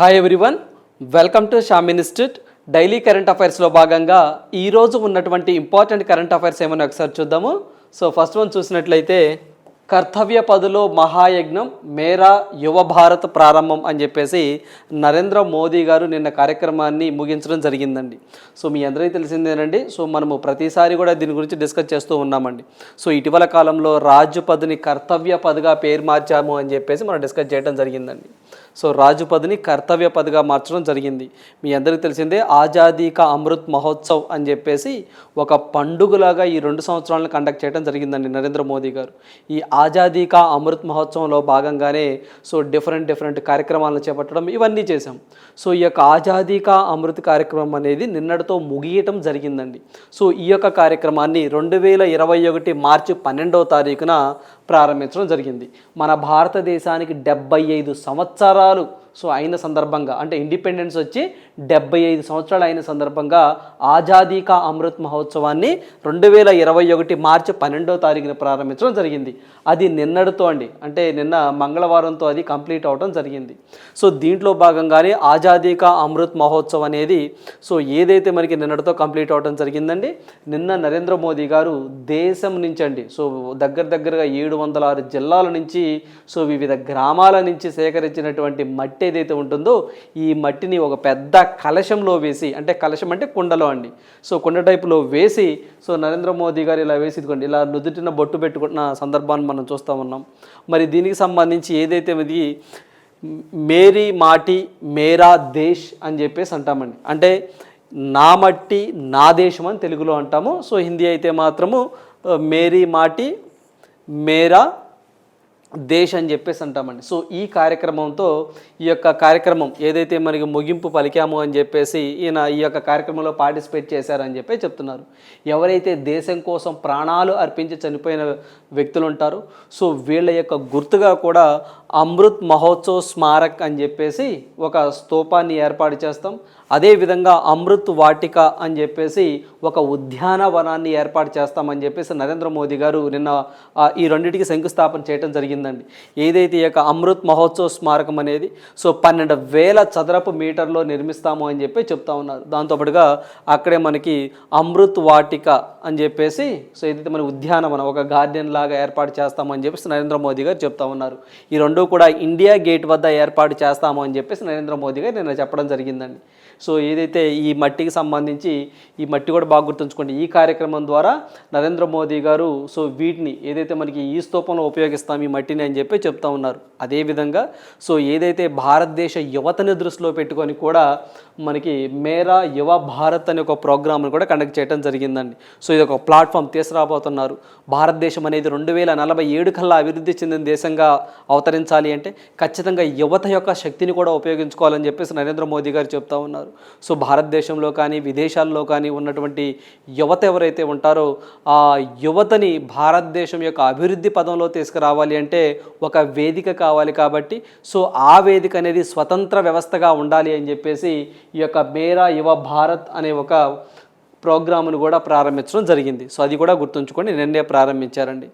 Hi everyone welcome to Sham institute daily current అఫైర్స్లో భాగంగా ఈరోజు ఉన్నటువంటి ఇంపార్టెంట్ కరెంట్ అఫైర్స్ ఏమైనా ఒకసారి చూద్దాము. సో ఫస్ట్ వన్ చూసినట్లయితే కర్తవ్య పదులో మహాయజ్ఞం మేరా యువ భారత్ ప్రారంభం అని చెప్పేసి నరేంద్ర మోదీ గారు నిన్న కార్యక్రమాన్ని ముగించడం జరిగిందండి. సో మీ అందరికీ తెలిసిందేనండి. సో మనము ప్రతిసారి కూడా దీని గురించి డిస్కస్ చేస్తూ ఉన్నామండి. సో ఇటీవల కాలంలో రాజు పదుని కర్తవ్య పదుగా పేరు మార్చాము అని చెప్పేసి మనం డిస్కస్ చేయడం జరిగిందండి. సో రాజు పదిని కర్తవ్య పదిగా మార్చడం జరిగింది. మీ అందరికీ తెలిసిందే ఆజాదీ కా అమృత్ మహోత్సవ్ అని చెప్పేసి ఒక పండుగలాగా ఈ రెండు సంవత్సరాలను కండక్ట్ చేయడం జరిగిందండి నరేంద్ర మోదీ గారు. ఈ ఆజాదీ కా అమృత్ మహోత్సవంలో భాగంగానే సో డిఫరెంట్ డిఫరెంట్ కార్యక్రమాలను చేపట్టడం ఇవన్నీ చేశాం. సో ఈ యొక్క ఆజాదీ కా అమృత్ కార్యక్రమం అనేది నిన్నటితో ముగియటం జరిగిందండి. సో ఈ యొక్క కార్యక్రమాన్ని రెండు వేల ఇరవై ఒకటి మార్చి పన్నెండవ తారీఖున ప్రారంభించడం జరిగింది. మన భారతదేశానికి డెబ్బై ఐదు సంవత్సరాలు సో అయిన సందర్భంగా అంటే ఇండిపెండెన్స్ వచ్చి డెబ్బై ఐదు సంవత్సరాలు అయిన సందర్భంగా ఆజాదీ కా అమృత్ మహోత్సవాన్ని రెండు వేల ఇరవై ఒకటి మార్చి పన్నెండవ తారీఖున ప్రారంభించడం జరిగింది. అది నిన్నటితో అండి అంటే నిన్న మంగళవారంతో అది కంప్లీట్ అవడం జరిగింది. సో దీంట్లో భాగంగానే ఆజాదీ కా అమృత్ మహోత్సవ్ అనేది సో ఏదైతే మనకి నిన్నటితో కంప్లీట్ అవడం జరిగిందండి నిన్న నరేంద్ర మోదీ గారు దేశం నుంచి అండి సో దగ్గర దగ్గరగా ఏడు వందల ఆరు జిల్లాల నుంచి సో వివిధ గ్రామాల నుంచి సేకరించినటువంటి మట్టి మట్టి ఏదైతే ఉంటుందో ఈ మట్టిని ఒక పెద్ద కలశంలో వేసి అంటే కలశం అంటే కుండలో అండి. సో కుండ టైపులో వేసి సో నరేంద్ర మోదీ గారు ఇలా వేసి ఇదిగోండి ఇలా నుదుటిన బొట్టు పెట్టుకున్న సందర్భాన్ని మనం చూస్తూ ఉన్నాం. మరి దీనికి సంబంధించి ఏదైతే ఇది మేరీ మాటి మేరా దేశ్ అని చెప్పేసి అంటామండి. అంటే నా మట్టి నా దేశం అని తెలుగులో అంటాము. సో హిందీ అయితే మాత్రము మేరీ మాటి మేరా దేశ్ అని చెప్పేసి అంటామండి. సో ఈ కార్యక్రమంతో ఈ యొక్క కార్యక్రమం ఏదైతే మనకి ముగింపు పలికాము అని చెప్పేసి ఈయన ఈ యొక్క కార్యక్రమంలో పార్టిసిపేట్ చేశారని చెప్పి చెప్తున్నారు. ఎవరైతే దేశం కోసం ప్రాణాలు అర్పించి చనిపోయిన వ్యక్తులు ఉంటారో సో వీళ్ళ యొక్క గుర్తుగా కూడా అమృత్ మహోత్సవ్ స్మారక్ అని చెప్పేసి ఒక స్తూపాన్ని ఏర్పాటు చేస్తాం. అదేవిధంగా అమృత్ వాటిక అని చెప్పేసి ఒక ఉద్యానవనాన్ని ఏర్పాటు చేస్తామని చెప్పేసి నరేంద్ర మోదీ గారు నిన్న ఈ రెండింటికి శంకుస్థాపన చేయడం జరిగిందండి. ఏదైతే ఈ యొక్క అమృత్ మహోత్సవ స్మారకం అనేది సో పన్నెండు వేల చదరపు మీటర్లో నిర్మిస్తాము అని చెప్పి చెప్తా ఉన్నారు. దాంతోపాటుగా అక్కడే మనకి అమృత్ వాటిక అని చెప్పేసి సో ఏదైతే మన ఉద్యానవనం ఒక గార్డెన్ లాగా ఏర్పాటు చేస్తామని చెప్పేసి నరేంద్ర మోదీ గారు చెప్తా ఉన్నారు. ఈ రెండు కూడా ఇండియా గేట్ వద్ద ఏర్పాటు చేస్తాము అని చెప్పేసి నరేంద్ర మోదీ గారు నిన్న చెప్పడం జరిగిందండి. సో ఏదైతే ఈ మట్టికి సంబంధించి ఈ మట్టి కూడా బాగా గుర్తుంచుకోండి. ఈ కార్యక్రమం ద్వారా నరేంద్ర మోదీ గారు సో వీటిని ఏదైతే మనకి ఈ స్తూపంలో ఉపయోగిస్తాం ఈ మట్టిని అని చెప్పి చెప్తా ఉన్నారు. అదేవిధంగా సో ఏదైతే భారతదేశ యువతని దృష్టిలో పెట్టుకొని కూడా మనకి మేరా యువ భారత్ అనే ఒక ప్రోగ్రామ్ను కూడా కండక్ట్ చేయడం జరిగిందండి. సో ఇది ఒక ప్లాట్ఫామ్ తీసుకురాబోతున్నారు భారతదేశం అనేది రెండు వేల నలభై ఏడు కల్లా అభివృద్ధి చెందిన దేశంగా అవతరించాలి అంటే ఖచ్చితంగా యువత యొక్క శక్తిని కూడా ఉపయోగించుకోవాలని చెప్పేసి నరేంద్ర మోదీ గారు చెప్తా ఉన్నారు. సో భారతదేశంలో కానీ విదేశాల్లో కానీ ఉన్నటువంటి యువత ఎవరైతే ఉంటారో ఆ యువతని భారతదేశం యొక్క అభివృద్ధి పదంలో తీసుకురావాలి అంటే ఒక వేదిక కావాలి కాబట్టి సో ఆ వేదిక అనేది స్వతంత్ర వ్యవస్థగా ఉండాలి అని చెప్పేసి ఈ యొక్క మేరా యువ భారత్ అనే ఒక ప్రోగ్రామ్ను కూడా ప్రారంభించడం జరిగింది. సో అది కూడా గుర్తుంచుకొని నిన్నే ప్రారంభించారండి.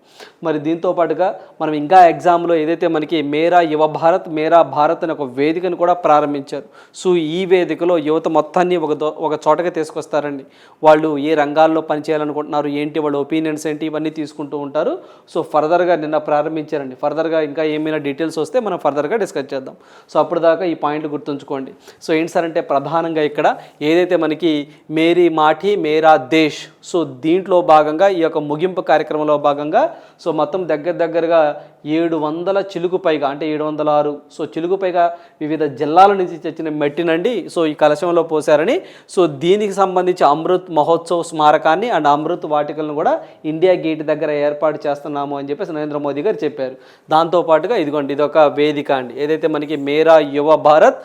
మరి దీంతో పాటుగా మనం ఇంకా ఎగ్జామ్లో ఏదైతే మనకి మేరా యువ భారత్ మేరా భారత్ అనే ఒక వేదికను కూడా ప్రారంభించారు. సో ఈ వేదికలో యువత మొత్తాన్ని ఒక ఒక చోటకి తీసుకొస్తారండి. వాళ్ళు ఏ రంగాల్లో పనిచేయాలనుకుంటున్నారు ఏంటి వాళ్ళ ఒపీనియన్స్ ఏంటి ఇవన్నీ తీసుకుంటూ ఉంటారు. సో ఫర్దర్గా నిన్న ప్రారంభించారండి. ఫర్దర్గా ఇంకా ఏమైనా డీటెయిల్స్ వస్తే మనం ఫర్దర్గా డిస్కస్ చేద్దాం. సో అప్పటిదాకా దాకా ఈ పాయింట్ గుర్తుంచుకోండి. సో ఏంటి సార్ అంటే ప్రధానంగా ఇక్కడ ఏదైతే మనకి మేరీ మాఠీ మేరా దేశ్. సో దీంట్లో భాగంగా ఈ యొక్క ముగింపు కార్యక్రమంలో భాగంగా సో మొత్తం దగ్గర దగ్గరగా ఏడు వందల చిలుకు పైగా అంటే ఏడు వందల ఆరు సో చిలుకు పైగా వివిధ జిల్లాల నుంచి తెచ్చిన మట్టినండి. సో ఈ కలశంలో పోశారని సో దీనికి సంబంధించి అమృత్ మహోత్సవ్ స్మారకాన్ని అండ్ అమృత్ వాటికలను కూడా ఇండియా గేట్ దగ్గర ఏర్పాటు చేస్తున్నాము అని చెప్పేసి నరేంద్ర మోదీ గారు చెప్పారు. దాంతోపాటుగా ఇదిగోండి ఇది ఒక వేదిక అండి. ఏదైతే మనకి మేరా యువ భారత్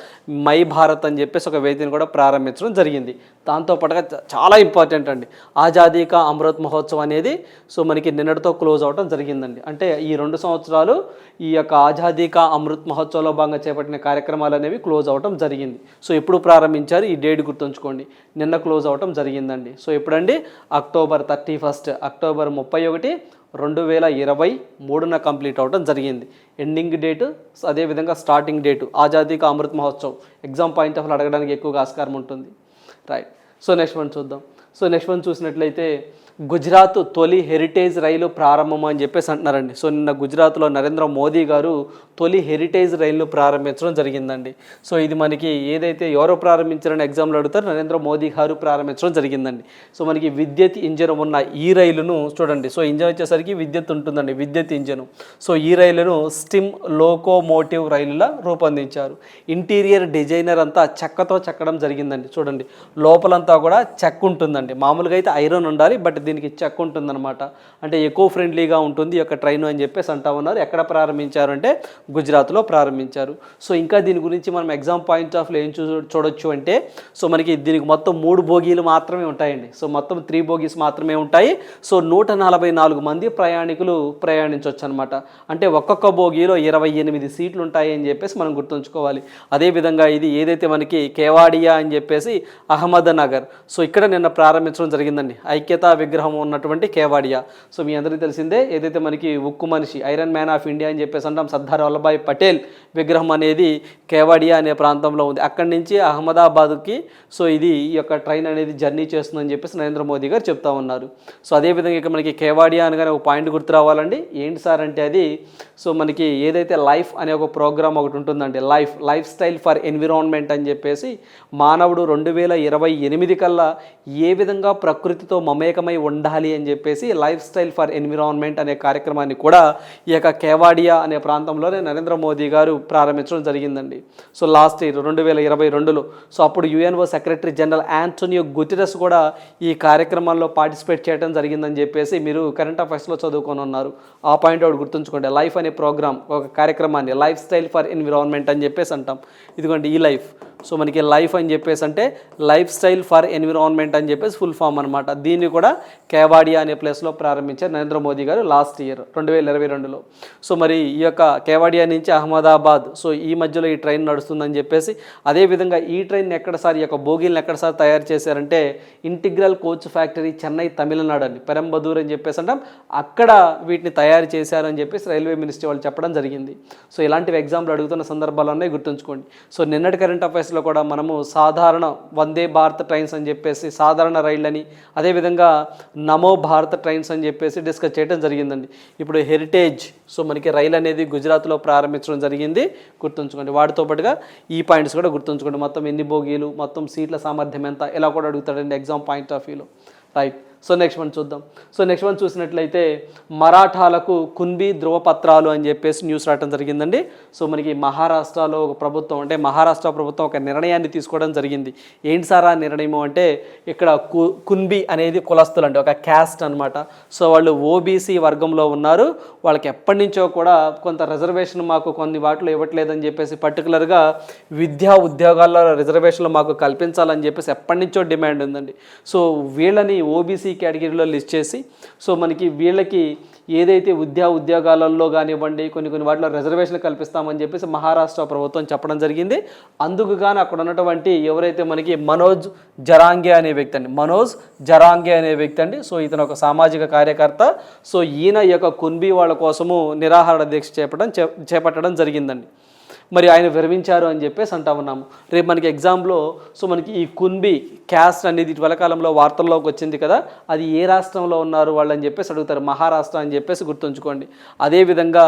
మై భారత్ అని చెప్పేసి ఒక వేదికను కూడా ప్రారంభించడం జరిగింది. దాంతోపాటుగా చాలా ఇంపార్టెంట్ అండి. ఆజాదీ కా అమృత్ మహోత్సవ్ అనేది సో మనకి నిన్నటితో క్లోజ్ అవడం జరిగిందండి. అంటే ఈ రెండు సంవత్సరాలు ఈ యొక్క ఆజాదీ కా అమృత్ మహోత్సవ్లో భాగంగా చేపట్టిన కార్యక్రమాలు అనేవి క్లోజ్ అవడం జరిగింది. సో ఎప్పుడు ప్రారంభించారు? ఈ డేట్ గుర్తుంచుకోండి. నిన్న క్లోజ్ అవ్వటం జరిగిందండి. సో ఎప్పుడండి? అక్టోబర్ థర్టీ ఫస్ట్ అక్టోబర్ ముప్పై ఒకటి రెండు వేల ఇరవై మూడున కంప్లీట్ అవడం జరిగింది. ఎండింగ్ డేటు అదేవిధంగా starting date Azadi ka Amrit Mahotsav. Exam point of అడగడానికి ఎక్కువగా ఆస్కారం ఉంటుంది. రైట్. సో నెక్స్ట్ వన్ చూద్దాం. సో నెక్స్ట్ వన్ చూసినట్లయితే గుజరాత్ తొలి హెరిటేజ్ రైలు ప్రారంభం అని చెప్పేసి అంటున్నారండి. సో నిన్న గుజరాత్లో నరేంద్ర మోదీ గారు తొలి హెరిటేజ్ రైలును ప్రారంభించడం జరిగిందండి. సో ఇది మనకి ఏదైతే ఎవరో ప్రారంభించారని ఎగ్జామ్లో అడుగుతారు నరేంద్ర మోదీ గారు ప్రారంభించడం జరిగిందండి. సో మనకి విద్యుత్ ఇంజన్ ఉన్న ఈ రైలును చూడండి. సో ఇంజన్ వచ్చేసరికి విద్యుత్ ఉంటుందండి విద్యుత్ ఇంజన్. సో ఈ రైలును స్టిమ్ లోకోమోటివ్ రైలులా రూపొందించారు. ఇంటీరియర్ డిజైనర్ అంతా చెక్కతో చెక్కడం జరిగిందండి. చూడండి లోపలంతా కూడా చెక్క ఉంటుందండి మామూలుగా అయితే ఐరన్ ఉండాలి బట్ దీనికి చెక్ ఉంటుందన్నమాట. అంటే ఎకో ఫ్రెండ్లీగా ఉంటుంది ఈ యొక్క ట్రైన్ అని చెప్పేసి అంటా ఉన్నారు. ఎక్కడ ప్రారంభించారు అంటే గుజరాత్లో ప్రారంభించారు. సో ఇంకా దీని గురించి మనం ఎగ్జామ్ పాయింట్ ఆఫ్ ఏం చూ చూడొచ్చు అంటే సో మనకి దీనికి మొత్తం మూడు బోగీలు మాత్రమే ఉంటాయండి. సో మొత్తం త్రీ బోగీస్ మాత్రమే ఉంటాయి. సో నూట నలభై నాలుగు మంది ప్రయాణికులు ప్రయాణించవచ్చు అనమాట అంటే ఒక్కొక్క బోగీలో ఇరవై ఎనిమిది సీట్లు ఉంటాయి అని చెప్పేసి మనం గుర్తుంచుకోవాలి. అదేవిధంగా ఇది ఏదైతే మనకి కేవాడియా అని చెప్పేసి అహ్మద్ నగర్. సో ఇక్కడ నిన్న ప్రారంభించడం జరిగిందండి. ఐక్యతా విగ్రహం ఉన్నటువంటి కేవాడియా. సో మీ అందరికీ తెలిసిందే ఏదైతే మనకి ఉక్కు మనిషి ఐరన్ మ్యాన్ ఆఫ్ ఇండియా అని చెప్పేసి అంటాం సర్దార్ వల్లభాయ్ పటేల్ విగ్రహం అనేది కేవాడియా అనే ప్రాంతంలో ఉంది. అక్కడి నుంచి అహ్మదాబాద్కి సో ఇది ఈ యొక్క ట్రైన్ అనేది జర్నీ చేస్తుందని చెప్పేసి నరేంద్ర మోదీ గారు చెప్తా ఉన్నారు. సో అదేవిధంగా ఇక్కడ మనకి కేవాడియా అనగానే ఒక పాయింట్ గుర్తు రావాలండి. ఏంటి సార్ అంటే అది సో మనకి ఏదైతే లైఫ్ అనే ఒక ప్రోగ్రామ్ ఒకటి ఉంటుందండి life life style for environment అని చెప్పేసి మానవుడు రెండు వేల ఇరవై ఎనిమిది కల్లా ఏ విధంగా ప్రకృతితో మమేకమై ఉండాలి అని చెప్పేసి లైఫ్ స్టైల్ ఫర్ ఎన్విరాన్మెంట్ అనే కార్యక్రమాన్ని కూడా ఈ యొక్క కేవాడియా అనే ప్రాంతంలోనే నరేంద్ర మోదీ గారు ప్రారంభించడం జరిగిందండి. సో లాస్ట్ ఇయర్ రెండు వేల ఇరవై రెండులో సో అప్పుడు UNO secretary general Antonio Guterres కూడా ఈ కార్యక్రమాల్లో పార్టిసిపేట్ చేయడం జరిగిందని చెప్పేసి మీరు కరెంట్ అఫైర్స్లో చదువుకొని ఉన్నారు. ఆ పాయింట్ ఒకటి గుర్తుంచుకోండి. లైఫ్ అనే ప్రోగ్రామ్ ఒక కార్యక్రమాన్ని లైఫ్ స్టైల్ ఫర్ ఎన్విరాన్మెంట్ అని చెప్పేసి అంటాం. ఇదిగోండి ఈ లైఫ్. సో మనకి లైఫ్ అని చెప్పేసి అంటే లైఫ్ స్టైల్ ఫర్ ఎన్విరాన్మెంట్ అని చెప్పేసి ఫుల్ ఫామ్ అనమాట దీన్ని కూడా కేవాడియా అనే ప్లేస్లో ప్రారంభించారు నరేంద్ర మోదీ గారు లాస్ట్ ఇయర్ రెండు వేల ఇరవై రెండులో. సో మరి ఈ యొక్క కేవాడియా నుంచి అహ్మదాబాద్ సో ఈ మధ్యలో ఈ ట్రైన్ నడుస్తుందని చెప్పేసి అదేవిధంగా ఈ ట్రైన్ ఎక్కడసారి ఈ యొక్క బోగీలను ఎక్కడసారి తయారు చేశారంటే integral coach factory Chennai Tamil Nadu అని పెరంబదూర్ అని చెప్పేసి అంటాం. అక్కడ వీటిని తయారు చేశారని అని చెప్పేసి రైల్వే మినిస్ట్రీ వాళ్ళు చెప్పడం జరిగింది. సో ఇలాంటివి ఎగ్జామ్లు అడుగుతున్న సందర్భాల్లోనే గుర్తుంచుకోండి. సో నిన్నటి కరెంట్ అఫైర్స్లో కూడా మనము సాధారణ వందే భారత్ ట్రైన్స్ అని చెప్పేసి సాధారణ రైళ్ళని అదేవిధంగా నమో భారత్ ట్రైన్స్ అని చెప్పేసి డిస్కస్ చేయడం జరిగిందండి. ఇప్పుడు హెరిటేజ్ సో మనకి రైలు అనేది గుజరాత్లో ప్రారంభించడం జరిగింది. గుర్తుంచుకోండి వాటితో పాటుగా ఈ పాయింట్స్ కూడా గుర్తుంచుకోండి. మొత్తం ఎన్ని బోగీలు మొత్తం సీట్ల సామర్థ్యం ఎంత ఇలా కూడా అడుగుతాడండి ఎగ్జామ్ పాయింట్ ఆఫ్ వ్యూలో. రైట్. సో నెక్స్ట్ వన్ చూద్దాం. సో నెక్స్ట్ వన్ చూసినట్లయితే మరాఠాలకు కుంబి ధృవపత్రాలు అని చెప్పేసి న్యూస్ రావడం జరిగిందండి. సో మనకి మహారాష్ట్రలో ఒక ప్రభుత్వం అంటే మహారాష్ట్ర ప్రభుత్వం ఒక నిర్ణయాన్ని తీసుకోవడం జరిగింది. ఏంటి సార్ ఆ నిర్ణయం అంటే ఇక్కడ కు కున్బి అనేది కులస్తులు అంటే ఒక క్యాస్ట్ అనమాట సో వాళ్ళు ఓబీసీ వర్గంలో ఉన్నారు. వాళ్ళకి ఎప్పటి నుంచో కూడా కొంత రిజర్వేషన్ మాకు కొన్ని వాటిలో ఇవ్వట్లేదని చెప్పేసి పర్టికులర్గా విద్యా ఉద్యోగాల్లో రిజర్వేషన్లు మాకు కల్పించాలని చెప్పేసి ఎప్పటి నుంచో డిమాండ్ ఉందండి. సో వీళ్ళని ఓబీసీ కేటగిరీలో లిస్ట్ చేసి సో మనకి వీళ్ళకి ఏదైతే ఉద్యా ఉద్యోగాలలో కానివ్వండి కొన్ని కొన్ని వాటిలో రిజర్వేషన్లు కల్పిస్తామని చెప్పేసి మహారాష్ట్ర ప్రభుత్వం చెప్పడం జరిగింది. అందుకు గాను అక్కడ ఉన్నటువంటి ఎవరైతే మనకి మనోజ్ జరాంగే అనే వ్యక్తి అండి మనోజ్ జరాంగే అనే వ్యక్తి అండి. సో ఇతను ఒక సామాజిక కార్యకర్త. సో ఈయన యొక్క కున్బీ వాళ్ళ కోసము నిరాహార దీక్ష చేపట్టడం చే- చేపట్టడం జరిగిందండి. మరి ఆయన విరమించారు అని చెప్పేసి అంటా ఉన్నాము. రేపు మనకి ఎగ్జామ్లో సో మనకి ఈ కున్బి క్యాస్ట్ అనేది ఇటీవల కాలంలో వార్తల్లోకి వచ్చింది కదా అది ఏ రాష్ట్రంలో ఉన్నారు వాళ్ళు అని చెప్పేసి అడుగుతారు. మహారాష్ట్ర అని చెప్పేసి గుర్తుంచుకోండి. అదేవిధంగా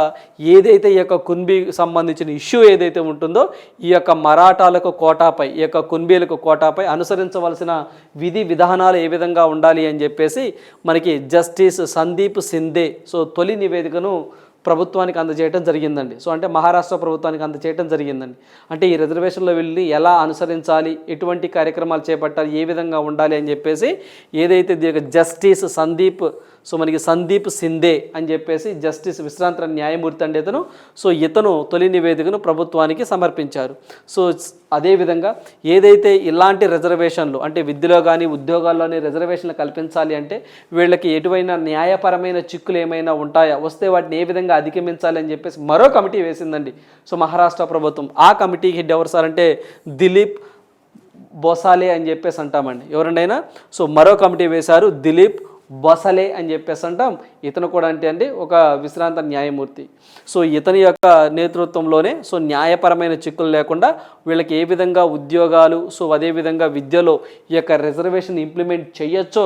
ఏదైతే ఈ యొక్క కున్బి సంబంధించిన ఇష్యూ ఏదైతే ఉంటుందో ఈ యొక్క మరాఠాలకు కోటాపై ఈ యొక్క కున్బీలకు కోటాపై అనుసరించవలసిన విధి విధానాలు ఏ విధంగా ఉండాలి అని చెప్పేసి మనకి జస్టిస్ సందీప్ సిందే సో తొలి నివేదికను ప్రభుత్వానికి అందజేయడం జరిగిందండి. సో అంటే మహారాష్ట్ర ప్రభుత్వానికి అందజేయడం జరిగిందండి. అంటే ఈ రిజర్వేషన్లో వెళ్ళి ఎలా అనుసరించాలి ఎటువంటి కార్యక్రమాలు చేపట్టాలి ఏ విధంగా ఉండాలి అని చెప్పేసి ఏదైతే జస్టిస్ సందీప్ సో మనకి సందీప్ సిందే అని చెప్పేసి జస్టిస్ విశ్రాంత న్యాయమూర్తి అండి ఇతను. సో ఇతను తొలి నివేదికను ప్రభుత్వానికి సమర్పించారు. సో అదేవిధంగా ఏదైతే ఇలాంటి రిజర్వేషన్లు అంటే విద్యలో కానీ ఉద్యోగాల్లోని రిజర్వేషన్లు కల్పించాలి అంటే వీళ్ళకి ఎటువైనా న్యాయపరమైన చిక్కులు ఏమైనా ఉంటాయా? వస్తే వాటిని ఏ విధంగా అధిగమించాలి అని చెప్పేసి మరో కమిటీ వేసిందండి. సో మహారాష్ట్ర ప్రభుత్వం. ఆ కమిటీకి హెడ్ ఎవరు సార్ అంటే దిలీప్ బోసాలే అని చెప్పేసి అంటామండి. ఎవరండైనా? సో మరో కమిటీ వేశారు దిలీప్ బసలే అని చెప్పేసి అంటాం. ఇతను కూడా అంటే అండి ఒక విశ్రాంత న్యాయమూర్తి. సో ఇతని యొక్క నేతృత్వంలోనే సో న్యాయపరమైన చిక్కులు లేకుండా వీళ్ళకి ఏ విధంగా ఉద్యోగాలు సో అదేవిధంగా విద్యలో ఈ యొక్క రిజర్వేషన్ ఇంప్లిమెంట్ చేయొచ్చో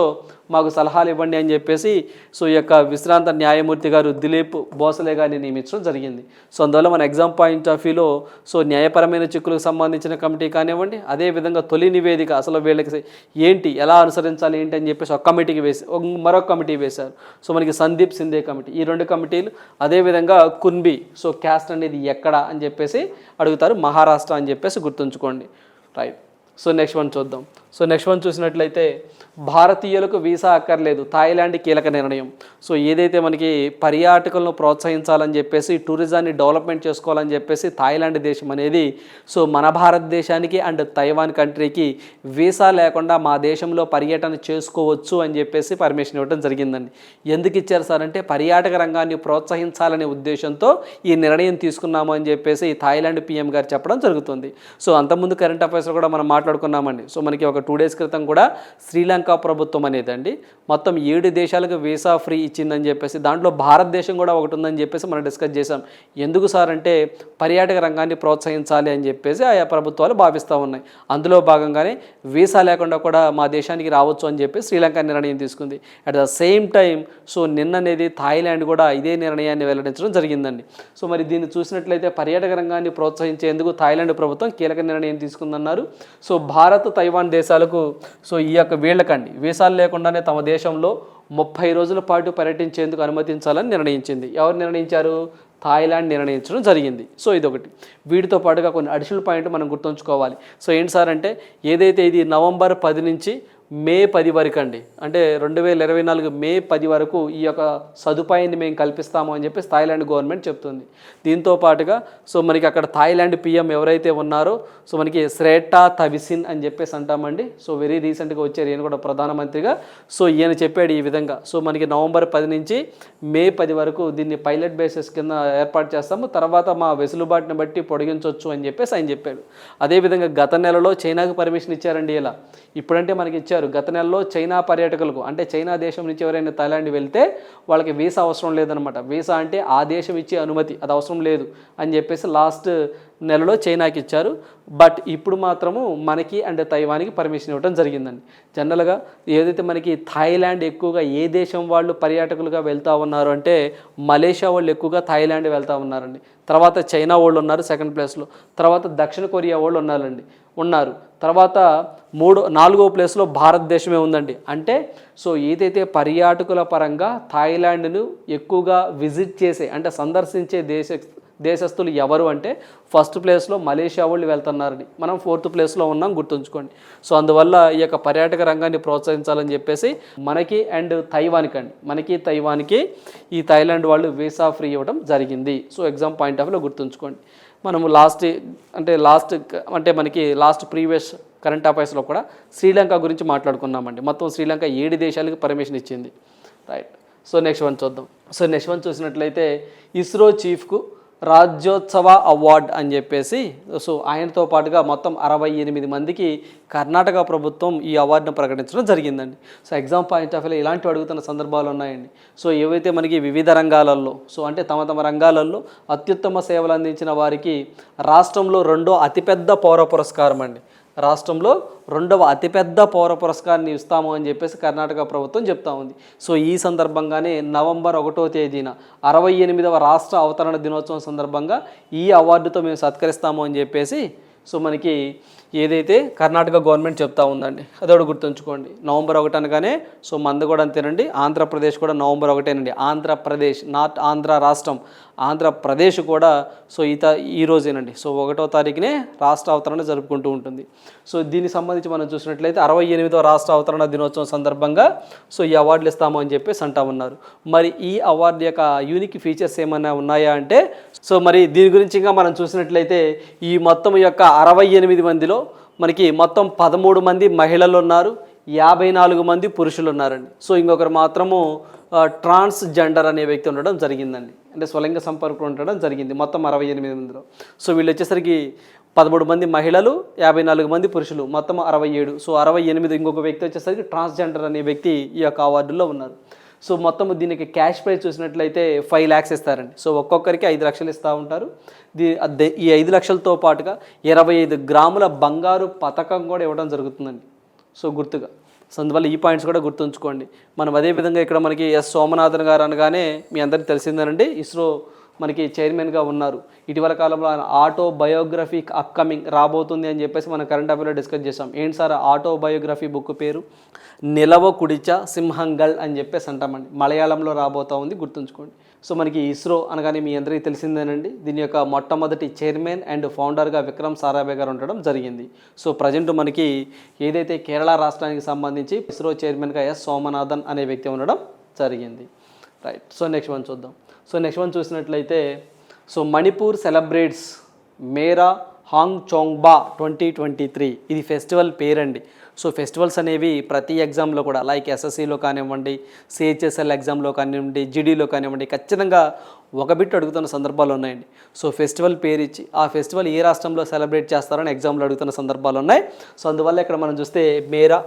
మాకు సలహాలు ఇవ్వండి అని చెప్పేసి సో ఈ యొక్క విశ్రాంత న్యాయమూర్తి గారు దిలీప్ బోసలే గారిని నియమించడం జరిగింది. సో అందువల్ల మన ఎగ్జామ్ పాయింట్ ఆఫ్ వ్యూలో సో న్యాయపరమైన చిక్కులకు సంబంధించిన కమిటీ కానివ్వండి అదేవిధంగా తొలి నివేదిక అసలు వీళ్ళకి ఏంటి ఎలా అనుసరించాలి ఏంటి అని చెప్పేసి ఒక కమిటీకి వేసి మరొక కమిటీ వేశారు. సో మనకి సందీప్ సింధే కమిటీ. ఈ రెండు కమిటీలు అదేవిధంగా కున్బి సో క్యాస్ట్ అనేది ఎక్కడ అని చెప్పేసి అడుగుతారు మహారాష్ట్ర అని చెప్పేసి గుర్తుంచుకోండి. రైట్. సో నెక్స్ట్ వన్ చూద్దాం. సో నెక్స్ట్ వన్ చూసినట్లయితే భారతీయులకు వీసా అక్కర్లేదు. థాయిలాండ్ కీలక నిర్ణయం. సో ఏదైతే మనకి పర్యాటకులను ప్రోత్సహించాలని చెప్పేసి టూరిజాన్ని డెవలప్మెంట్ చేసుకోవాలని చెప్పేసి థాయిలాండ్ దేశం అనేది సో మన భారతదేశానికి అండ్ తైవాన్ కంట్రీకి వీసా లేకుండా మా దేశంలో పర్యటన చేసుకోవచ్చు అని చెప్పేసి పర్మిషన్ ఇవ్వడం జరిగిందండి. ఎందుకు ఇచ్చారు సార్ అంటే పర్యాటక రంగాన్ని ప్రోత్సహించాలనే ఉద్దేశంతో ఈ నిర్ణయం తీసుకున్నాము అని చెప్పేసి థాయిలాండ్ పీఎం గారు చెప్పడం జరుగుతుంది. సో అంతకుముందు కరెంట్ అఫైర్స్లో కూడా మనం మాట్లాడుకున్నామండి. సో మనకి ఒక టూ డేస్ క్రితం కూడా శ్రీలంక ప్రభుత్వం అనేది అండి మొత్తం ఏడు దేశాలకు వీసా ఫ్రీ ఇచ్చిందని చెప్పేసి దాంట్లో భారతదేశం కూడా ఒకటి ఉందని చెప్పేసి మనం డిస్కస్ చేసాం ఎందుకు సార్ అంటే పర్యాటక రంగాన్ని ప్రోత్సహించాలి అని చెప్పేసి ఆయా ప్రభుత్వాలు భావిస్తూ ఉన్నాయి. అందులో భాగంగానే వీసా లేకుండా కూడా మా దేశానికి రావచ్చు అని చెప్పి శ్రీలంక నిర్ణయం తీసుకుంది. At the same time so నిన్ననేది Thailand కూడా ఇదే నిర్ణయాన్ని వెల్లడించడం జరిగిందండి. సో మరి దీన్ని చూసినట్లయితే పర్యాటక రంగాన్ని ప్రోత్సహించేందుకు థాయిలాండ్ ప్రభుత్వం కీలక నిర్ణయం తీసుకుందన్నారు. సో భారత్ తైవాన్ దేశాలకు సో ఈ యొక్క వీళ్ళకండి. వీసాలు లేకుండానే తమ దేశంలో ముప్పై రోజుల పాటు పర్యటించేందుకు అనుమతించాలని నిర్ణయించింది. ఎవరు నిర్ణయించారు? థాయిలాండ్ నిర్ణయించడం జరిగింది. సో ఇదొకటి. వీటితో పాటుగా కొన్ని అడిషనల్ పాయింట్ మనం గుర్తుంచుకోవాలి. సో ఏంటి సార్ అంటే ఏదైతే ఇది నవంబర్ పది నుంచి మే పది వరకు అండి. అంటే రెండు వేల ఇరవై నాలుగు మే పది వరకు ఈ యొక్క సదుపాయాన్ని మేము కల్పిస్తాము అని చెప్పి థాయిలాండ్ గవర్నమెంట్ చెప్తుంది. దీంతో పాటుగా సో మనకి అక్కడ థాయిలాండ్ పిఎం ఎవరైతే ఉన్నారో సో మనకి శ్రేటా తవిసిన్ అని చెప్పేసి అంటామండి. సో వెరీ రీసెంట్గా వచ్చారు ఈయన కూడా ప్రధానమంత్రిగా. సో ఈయన చెప్పాడు ఈ విధంగా. సో మనకి నవంబర్ పది నుంచి మే పది వరకు దీన్ని పైలట్ బేసిస్ కింద ఏర్పాటు చేస్తాము. తర్వాత మా వెసులుబాటుని బట్టి పొడిగించవచ్చు అని చెప్పేసి ఆయన చెప్పాడు. అదేవిధంగా గత నెలలో చైనాకు పర్మిషన్ ఇచ్చారండి ఇలా. ఇప్పుడంటే మనకి ఇచ్చారు గత నెలలో చైనా పర్యాటకులకు అంటే చైనా దేశం నుంచి ఎవరైనా థాయిలాండ్ వెళ్తే వాళ్ళకి వీసా అవసరం లేదనమాట వీసా అంటే ఆ దేశం ఇచ్చే అనుమతి అది అవసరం లేదు అని చెప్పేసి లాస్ట్ నెలలో చైనాకి ఇచ్చారు. బట్ ఇప్పుడు మాత్రము మనకి అండ్ తైవాన్కి పర్మిషన్ ఇవ్వడం జరిగిందండి. జనరల్గా ఏదైతే మనకి థాయిలాండ్ ఎక్కువగా ఏ దేశం వాళ్ళు పర్యాటకులుగా వెళ్తూ ఉన్నారు అంటే మలేషియా వాళ్ళు ఎక్కువగా థాయిలాండ్ వెళ్తూ ఉన్నారండి. తర్వాత చైనా వాళ్ళు ఉన్నారు సెకండ్ ప్లేస్లో. తర్వాత దక్షిణ కొరియా వాళ్ళు ఉన్నారండి. ఉన్నారు. తర్వాత మూడో నాలుగో ప్లేస్లో భారతదేశమే ఉందండి. అంటే సో ఏదైతే పర్యాటకుల పరంగా థాయిలాండ్ను ఎక్కువగా విజిట్ చేసే అంటే సందర్శించే దేశ దేశస్తులు ఎవరు అంటే ఫస్ట్ ప్లేస్లో మలేషియా వాళ్ళు వెళ్తున్నారని మనం ఫోర్త్ ప్లేస్లో ఉన్నాం గుర్తుంచుకోండి. సో అందువల్ల ఈ యొక్క పర్యాటక రంగాన్ని ప్రోత్సహించాలని చెప్పేసి మనకి అండ్ తైవాన్కి అండి మనకి తైవాన్కి ఈ థాయిలాండ్ వాళ్ళు వీసా ఫ్రీ ఇవ్వడం జరిగింది. సో ఎగ్జామ్ పాయింట్ ఆఫ్ వ్యూలో గుర్తుంచుకోండి. మనము లాస్ట్ అంటే లాస్ట్ అంటే మనకి లాస్ట్ ప్రీవియస్ కరెంట్ అఫైర్స్లో కూడా శ్రీలంక గురించి మాట్లాడుకున్నామండి. మొత్తం శ్రీలంక ఏడు దేశాలకు పర్మిషన్ ఇచ్చింది. రైట్ సో నెక్స్ట్ వన్ చూద్దాం. సో నెక్స్ట్ వన్ చూసినట్లయితే ఇస్రో చీఫ్కు రాజ్యోత్సవ అవార్డ్ అని చెప్పేసి సో ఆయనతో పాటుగా మొత్తం అరవై ఎనిమిది మందికి కర్ణాటక ప్రభుత్వం ఈ అవార్డును ప్రకటించడం జరిగిందండి. So exam point of view ఇలాంటివి అడుగుతున్న సందర్భాలు ఉన్నాయండి. సో ఏవైతే మనకి వివిధ రంగాలలో సో అంటే తమ తమ రంగాలలో అత్యుత్తమ సేవలు అందించిన వారికి రాష్ట్రంలో రెండో అతిపెద్ద పౌర పురస్కారం అండి. రాష్ట్రంలో రెండవ అతిపెద్ద పౌర పురస్కారాన్ని ఇస్తాము అని చెప్పేసి కర్ణాటక ప్రభుత్వం చెప్తా ఉంది. సో ఈ సందర్భంగానే నవంబర్ ఒకటో తేదీన అరవై ఎనిమిదవ రాష్ట్ర అవతరణ దినోత్సవం సందర్భంగా ఈ అవార్డుతో మేము సత్కరిస్తాము అని చెప్పేసి సో మనకి ఏదైతే కర్ణాటక గవర్నమెంట్ చెప్తా ఉందండి అదొకటి గుర్తుంచుకోండి. నవంబర్ ఒకటి అనగానే సో మంది కూడా అంతేనండి. ఆంధ్రప్రదేశ్ కూడా నవంబర్ ఒకటేనండి. ఆంధ్రప్రదేశ్ నార్త్ ఆంధ్ర రాష్ట్రం ఆంధ్రప్రదేశ్ కూడా సో ఈత ఈ రోజేనండి. సో ఒకటో తారీఖునే రాష్ట్ర అవతరణ జరుపుకుంటూ ఉంటుంది. సో దీనికి సంబంధించి మనం చూసినట్లయితే అరవై ఎనిమిదో రాష్ట్ర అవతరణ దినోత్సవం సందర్భంగా సో ఈ అవార్డులు ఇస్తాము అని చెప్పేసి అంటా ఉన్నారు. మరి ఈ అవార్డు యొక్క యూనిక్ ఫీచర్స్ ఏమైనా ఉన్నాయా అంటే సో మరి దీని గురించి ఇంకా మనం చూసినట్లయితే ఈ మొత్తం యొక్క అరవై ఎనిమిది మందిలో మనకి మొత్తం పదమూడు మంది మహిళలు ఉన్నారు యాభై నాలుగు మంది పురుషులు ఉన్నారండి సో ఇంకొకరు మాత్రము ట్రాన్స్ జెండర్ అనే వ్యక్తి ఉండడం జరిగిందండి. అంటే స్వలింగ సంపర్కం ఉండడం జరిగింది మొత్తం అరవై ఎనిమిది మందిలో. సో వీళ్ళు వచ్చేసరికి పదమూడు మంది మహిళలు యాభై నాలుగు మంది పురుషులు మొత్తం అరవై ఏడు. సో అరవై ఎనిమిది ఇంకొక వ్యక్తి వచ్చేసరికి ట్రాన్స్జెండర్ అనే వ్యక్తి ఈ యొక్క అవార్డులో ఉన్నారు. సో మొత్తం దీనికి క్యాష్ ప్రైజ్ చూసినట్లయితే ఫైవ్ ల్యాక్స్ ఇస్తారండి. సో ఒక్కొక్కరికి ఐదు లక్షలు ఇస్తూ ఉంటారు. దీ ఈ ఐదు లక్షలతో పాటుగా ఇరవై ఐదు గ్రాముల బంగారు పథకం కూడా ఇవ్వడం జరుగుతుందండి. సో గుర్తుగా. సో అందువల్ల ఈ పాయింట్స్ కూడా గుర్తుంచుకోండి. మనం అదేవిధంగా ఇక్కడ మనకి ఎస్ సోమనాథన్ గారు అనగానే మీ అందరికీ తెలిసిందేనండి. ఇస్రో మనకి చైర్మన్గా ఉన్నారు. ఇటీవల కాలంలో ఆయన ఆటో బయోగ్రఫీ అప్కమింగ్ రాబోతుంది అని చెప్పేసి మనం కరెంట్ అఫేర్లో డిస్కస్ చేసాం ఏంటి సార్? ఆటో బయోగ్రఫీ బుక్ పేరు? నిలవ కుడిచ సింహంగల్ అని చెప్పేసి అంటామండి. మలయాళంలో రాబోతా ఉంది గుర్తుంచుకోండి. సో మనకి ఇస్రో అనగానే మీ అందరికీ తెలిసిందేనండి. దీని యొక్క మొట్టమొదటి చైర్మన్ అండ్ ఫౌండర్గా విక్రమ్ సారాభాయ్ గారు ఉండడం జరిగింది. సో ప్రజెంట్ మనకి ఏదైతే కేరళ రాష్ట్రానికి సంబంధించి ఇస్రో చైర్మన్గా ఎస్ సోమనాథన్ అనే వ్యక్తి ఉండడం జరిగింది. రైట్. సో నెక్స్ట్ వన్ చూద్దాం. సో నెక్స్ట్ వన్ చూసినట్లయితే సో మణిపూర్ సెలబ్రేట్స్ మేరా హాంగ్ చోంగ్బా ట్వంటీ ట్వంటీ త్రీ. ఇది ఫెస్టివల్ పేరండి. సో ఫెస్టివల్స్ అనేవి ప్రతి ఎగ్జామ్లో కూడా లైక్ ఎస్ఎస్సిలో కానివ్వండి సిహెచ్ఎస్ఎల్ ఎగ్జామ్లో కానివ్వండి జీడీలో కానివ్వండి ఖచ్చితంగా ఒక బిట్ అడుగుతున్న సందర్భాలు ఉన్నాయండి. సో ఫెస్టివల్ పేరు ఇచ్చి ఆ ఫెస్టివల్ ఏ రాష్ట్రంలో సెలబ్రేట్ చేస్తారని ఎగ్జామ్లో అడుగుతున్న సందర్భాలు ఉన్నాయి. సో అందువల్ల ఇక్కడ మనం చూస్తే మేరా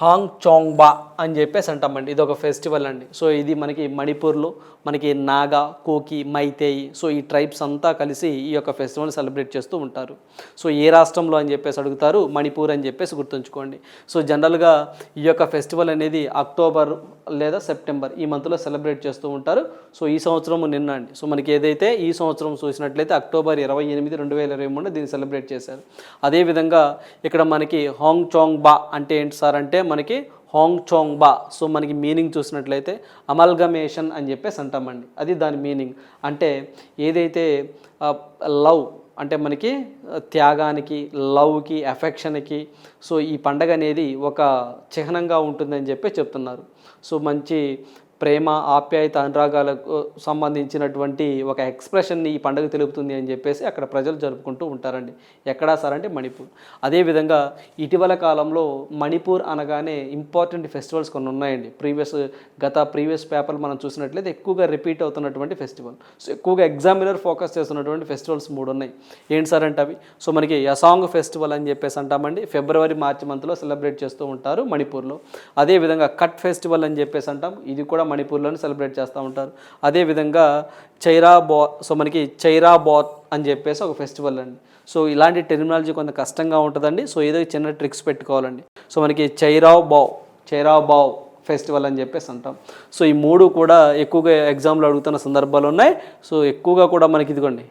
హాంగ్ చోంగ్బా అని చెప్పేసి అంటామండి. ఇది ఒక ఫెస్టివల్ అండి. సో ఇది మనకి మణిపూర్లో మనకి నాగా కోకి మైతేయి సో ఈ ట్రైబ్స్ అంతా కలిసి ఈ యొక్క ఫెస్టివల్ సెలబ్రేట్ చేస్తూ ఉంటారు. సో ఏ రాష్ట్రంలో అని చెప్పేసి అడుగుతారు మణిపూర్ అని చెప్పేసి గుర్తుంచుకోండి. సో జనరల్గా ఈ యొక్క ఫెస్టివల్ అనేది అక్టోబర్ లేదా సెప్టెంబర్ ఈ మంత్లో సెలబ్రేట్ చేస్తూ ఉంటారు. సో ఈ సంవత్సరం నిన్న అండి. సో మనకి ఏదైతే ఈ సంవత్సరం చూసినట్లయితే అక్టోబర్ ఇరవై ఎనిమిది రెండు వేల ఇరవై మూడున దీన్ని సెలబ్రేట్ చేశారు. అదేవిధంగా ఇక్కడ మనకి హాంగ్ చాంగ్ బా అంటే ఏంటి సార్ అంటే మనకి హాంగ్ చాంగ్ బా సో మనకి మీనింగ్ చూసినట్లయితే అమల్గమేషన్ అని చెప్పేసి అంటామండి. అది దాని మీనింగ్ అంటే ఏదైతే లవ్ అంటే మనకి త్యాగానికి లవ్కి ఎఫెక్షన్కి సో ఈ పండగ అనేది ఒక చిహ్నంగా ఉంటుందని చెప్పి చెప్తున్నారు. సో మంచి ప్రేమ ఆప్యాయత అనురాగాలకు సంబంధించినటువంటి ఒక ఎక్స్ప్రెషన్ని ఈ పండుగ తెలుపుతుంది అని చెప్పేసి అక్కడ ప్రజలు జరుపుకుంటూ ఉంటారండి. ఎక్కడా సార్ అంటే మణిపూర్. అదేవిధంగా ఇటీవల కాలంలో మణిపూర్ అనగానే ఇంపార్టెంట్ ఫెస్టివల్స్ కొన్ని ఉన్నాయండి. ప్రీవియస్ గత ప్రీవియస్ పేపర్లు మనం చూసినట్లయితే ఎక్కువగా రిపీట్ అవుతున్నటువంటి ఫెస్టివల్. సో ఎక్కువగా ఎగ్జామినర్ ఫోకస్ చేస్తున్నటువంటి ఫెస్టివల్స్ మూడు ఉన్నాయి. ఏంటి సార్ అంటే అవి? సో మనకి యసాంగ్ ఫెస్టివల్ అని చెప్పేసి అంటామండి. ఫిబ్రవరి మార్చి మంత్లో సెలబ్రేట్ చేస్తూ ఉంటారు మణిపూర్లో. అదేవిధంగా కట్ ఫెస్టివల్ అని చెప్పేసి అంటాం. ఇది కూడా మణిపూర్లోనే సెలబ్రేట్ చేస్తూ ఉంటారు. అదేవిధంగా చైరా బో సో మనకి చైరా బాత్ అని చెప్పేసి ఒక ఫెస్టివల్ అండి. సో ఇలాంటి టెర్మినాలజీ కొంత కష్టంగా ఉంటుందండి. సో ఏదో చిన్న ట్రిక్స్ పెట్టుకోవాలండి. సో మనకి చైరావ్ బావ్ చైరావ్ బావ్ ఫెస్టివల్ అని చెప్పేసి అంటాం. సో ఈ మూడు కూడా ఎక్కువగా ఎగ్జామ్లో అడుగుతున్న సందర్భాలు ఉన్నాయి. సో ఎక్కువగా కూడా మనకి ఇదిగోండి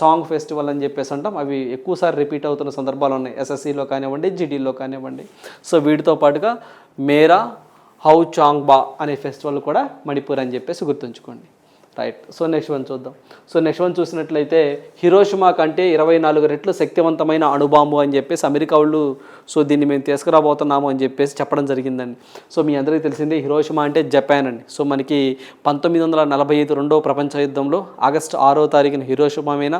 సాంగ్ ఫెస్టివల్ అని చెప్పేసి అంటాం. అవి ఎక్కువసారి రిపీట్ అవుతున్న సందర్భాలు ఉన్నాయి. ఎస్ఎస్సిలో కానివ్వండి జీడీలో కానివ్వండి. సో వీటితో పాటుగా మేరా హౌ చాంగ్బా అనే ఫెస్టివల్ కూడా మణిపూర్ అని చెప్పేసి గుర్తుంచుకోండి. రైట్ సో నెక్స్ట్ వన్ చూద్దాం. సో నెక్స్ట్ వన్ చూసినట్లయితే హిరోషిమా కంటే ఇరవై నాలుగు రెట్లు శక్తివంతమైన అణుబాంబు అని చెప్పేసి అమెరికా వాళ్ళు సో దీన్ని మేము తీసుకురాబోతున్నాము అని చెప్పేసి చెప్పడం జరిగిందండి. సో మీ అందరికీ తెలిసిందే హిరోషిమా అంటే జపాన్ అండి. సో మనకి పంతొమ్మిది వందల నలభై ఐదు రెండో ప్రపంచ యుద్ధంలో ఆగస్టు ఆరో తారీఖున హిరోషిమా మీద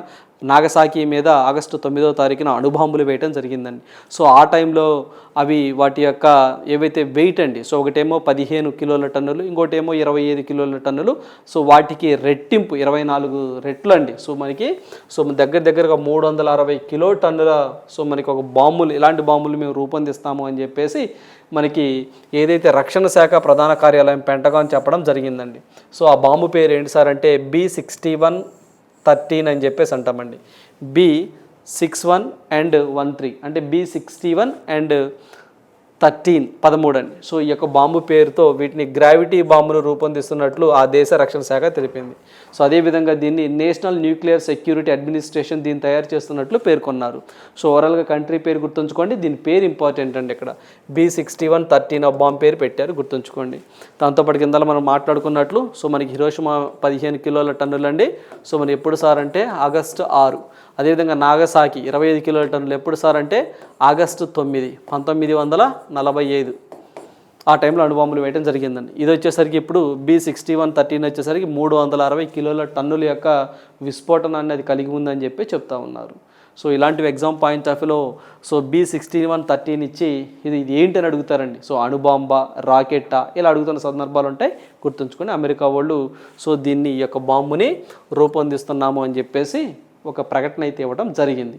నాగసాకి మీద ఆగస్టు తొమ్మిదో తారీఖున అణుబాంబులు వేయటం జరిగిందండి. సో ఆ టైంలో అవి వాటి యొక్క ఏవైతే వెయిట్ అండి సో ఒకటేమో పదిహేను కిలోల టన్నులు ఇంకోటేమో ఇరవై ఐదు కిలోల టన్నులు సో వాటికి రెట్టింపు ఇరవై నాలుగు రెట్లు అండి. సో మనకి సో దగ్గర దగ్గరగా మూడు వందల అరవై కిలో టన్నుల సో మనకి ఒక బాంబులు ఇలాంటి బాంబులు మేము రూపొందిస్తాము అని చెప్పేసి మనకి ఏదైతే రక్షణ శాఖ ప్రధాన కార్యాలయం పెంటగాన్ చెప్పడం జరిగిందండి. సో ఆ బాంబు పేరు ఏంటి సార్ అంటే బి సిక్స్టీ వన్ థర్టీన్ అని చెప్పేసి అంటామండి. B six one and one three అంటే B sixty one and thirteen పదమూడు అండి సో ఈ యొక్క బాంబు పేరుతో వీటిని గ్రావిటీ బాంబును రూపొందిస్తున్నట్లు ఆ దేశ రక్షణ శాఖ తెలిపింది. సో అదేవిధంగా దీన్ని నేషనల్ న్యూక్లియర్ సెక్యూరిటీ అడ్మినిస్ట్రేషన్ దీన్ని తయారు చేస్తున్నట్లు పేర్కొన్నారు. సో ఓవరాల్గా కంట్రీ పేరు గుర్తుంచుకోండి. దీని పేరు ఇంపార్టెంట్ అండి ఇక్కడ. B sixty one thirteen bomb పేరు పెట్టారు గుర్తుంచుకోండి. దాంతోపాటు కింద మనం మాట్లాడుకున్నట్లు సో మనకి హిరోషిమా పదిహేను కిలోల టన్నులు అండి సో మరి ఎప్పుడు సార్ అంటే ఆగస్టు ఆరు. అదేవిధంగా నాగసాకి ఇరవై ఐదు కిలోల టన్నులు ఎప్పుడు సార్ అంటే ఆగస్టు తొమ్మిది పంతొమ్మిది వందల నలభై ఐదు. ఆ టైంలో అణుబాంబులు వేయడం జరిగిందండి. ఇది వచ్చేసరికి ఇప్పుడు బి సిక్స్టీ వన్ థర్టీన్ వచ్చేసరికి మూడు వందల అరవై కిలోల టన్నుల యొక్క విస్ఫోటనాన్ని అది కలిగి ఉందని చెప్పి చెప్తా ఉన్నారు. సో ఇలాంటివి ఎగ్జామ్ పాయింట్ ఆఫ్ వ్యూలో so B sixty one thirteen ఇచ్చి ఇది ఇది ఏంటి అని అడుగుతారండి? సో అణుబాంబా రాకెట్టా ఇలా అడుగుతున్న సందర్భాలు ఉంటాయి గుర్తుంచుకొని అమెరికా వాళ్ళు సో దీన్ని ఈ యొక్క బాంబుని రూపొందిస్తున్నాము అని చెప్పేసి ఒక ప్రకటన అయితే ఇవ్వడం జరిగింది.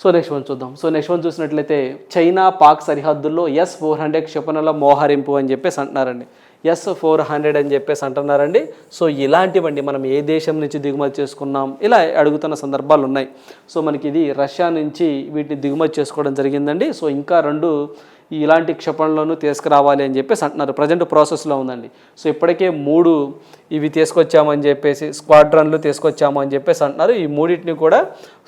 సో నెక్స్ట్ వన్ చూద్దాం. సో నెక్స్ట్ వన్ చూసినట్లయితే చైనా పాక్ సరిహద్దుల్లో ఎస్ ఫోర్ హండ్రెడ్ క్షిపణుల మోహరింపు అని చెప్పేసి అంటున్నారండి. ఎస్ ఫోర్ హండ్రెడ్ అని చెప్పేసి అంటున్నారండి. సో ఇలాంటివండి మనం ఏ దేశం నుంచి దిగుమతి చేసుకున్నాం? ఇలా అడుగుతున్న సందర్భాలు ఉన్నాయి. సో మనకి ఇది రష్యా నుంచి వీటిని దిగుమతి చేసుకోవడం జరిగిందండి. సో ఇంకా రెండు ఇలాంటి క్షిపణులను తీసుకురావాలి అని చెప్పేసి అంటున్నారు. ప్రజెంట్ ప్రాసెస్లో ఉందండి. సో ఇప్పటికే మూడు ఇవి తీసుకొచ్చామని చెప్పేసి స్క్వాడ్రన్లు తీసుకొచ్చాము అని చెప్పేసి అంటున్నారు. ఈ మూడింటిని కూడా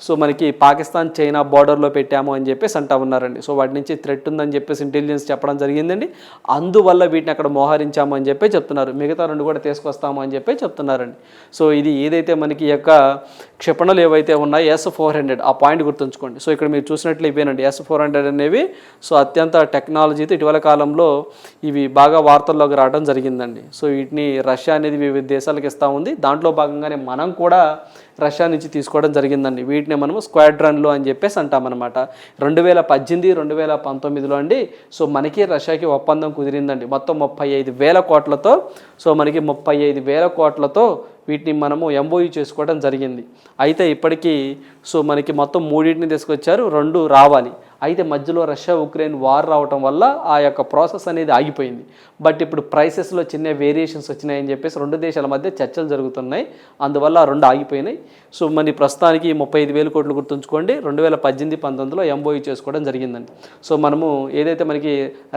సో మనకి పాకిస్తాన్ చైనా బార్డర్లో పెట్టాము అని చెప్పేసి అంటా ఉన్నారండి. సో వాటి నుంచి థ్రెట్ ఉందని చెప్పేసి ఇంటెలిజెన్స్ చెప్పడం జరిగిందండి. అందువల్ల వీటిని అక్కడ మోహరించాము అని చెప్పి చెప్తున్నారు. మిగతా రెండు కూడా తీసుకొస్తాము అని చెప్పి చెప్తున్నారండి. సో ఇది ఏదైతే మనకి యొక్క క్షిపణలు ఏవైతే ఉన్నాయో ఎస్ ఫోర్ హండ్రెడ్ ఆ పాయింట్ గుర్తుంచుకోండి. సో ఇక్కడ మీరు చూసినట్లు ఇవేనండి. ఎస్ ఫోర్ హండ్రెడ్ అనేవి సో అత్యంత టెక్నాలజీతో ఇటీవల కాలంలో ఇవి బాగా వార్తల్లోకి రావడం జరిగిందండి. సో వీటిని రష్యా అనేది వివిధ దేశాలకు ఇస్తూ ఉంది. దాంట్లో భాగంగానే మనం కూడా రష్యా నుంచి తీసుకోవడం జరిగిందండి. వీటిని మనము స్క్వాడ్రన్లు అని చెప్పేసి అంటామన్నమాట. రెండు వేల పద్దెనిమిది రెండు వేల పంతొమ్మిదిలో అండి సో మనకి రష్యాకి ఒప్పందం కుదిరిందండి. మొత్తం ముప్పై ఐదు వేల కోట్లతో సో మనకి ముప్పై ఐదు వేల కోట్లతో వీటిని మనము ఎంఓయూ చేసుకోవడం జరిగింది. అయితే ఇప్పటికీ సో మనకి మొత్తం మూడింటిని తీసుకొచ్చారు. రెండు రావాలి. అయితే మధ్యలో రష్యా ఉక్రెయిన్ వార్ రావటం వల్ల ఆ యొక్క ప్రాసెస్ అనేది ఆగిపోయింది. బట్ ఇప్పుడు ప్రైసెస్లో చిన్న వేరియేషన్స్ వచ్చినాయని చెప్పేసి రెండు దేశాల మధ్య చర్చలు జరుగుతున్నాయి. అందువల్ల ఆ రెండు ఆగిపోయినాయి. సో మరి ప్రస్తుతానికి ముప్పై ఐదు వేల కోట్లు గుర్తుంచుకోండి. రెండు వేల పద్దెనిమిది పంతొమ్మిదిలో ఎంబోయి చేసుకోవడం జరిగిందండి. సో మనము ఏదైతే మనకి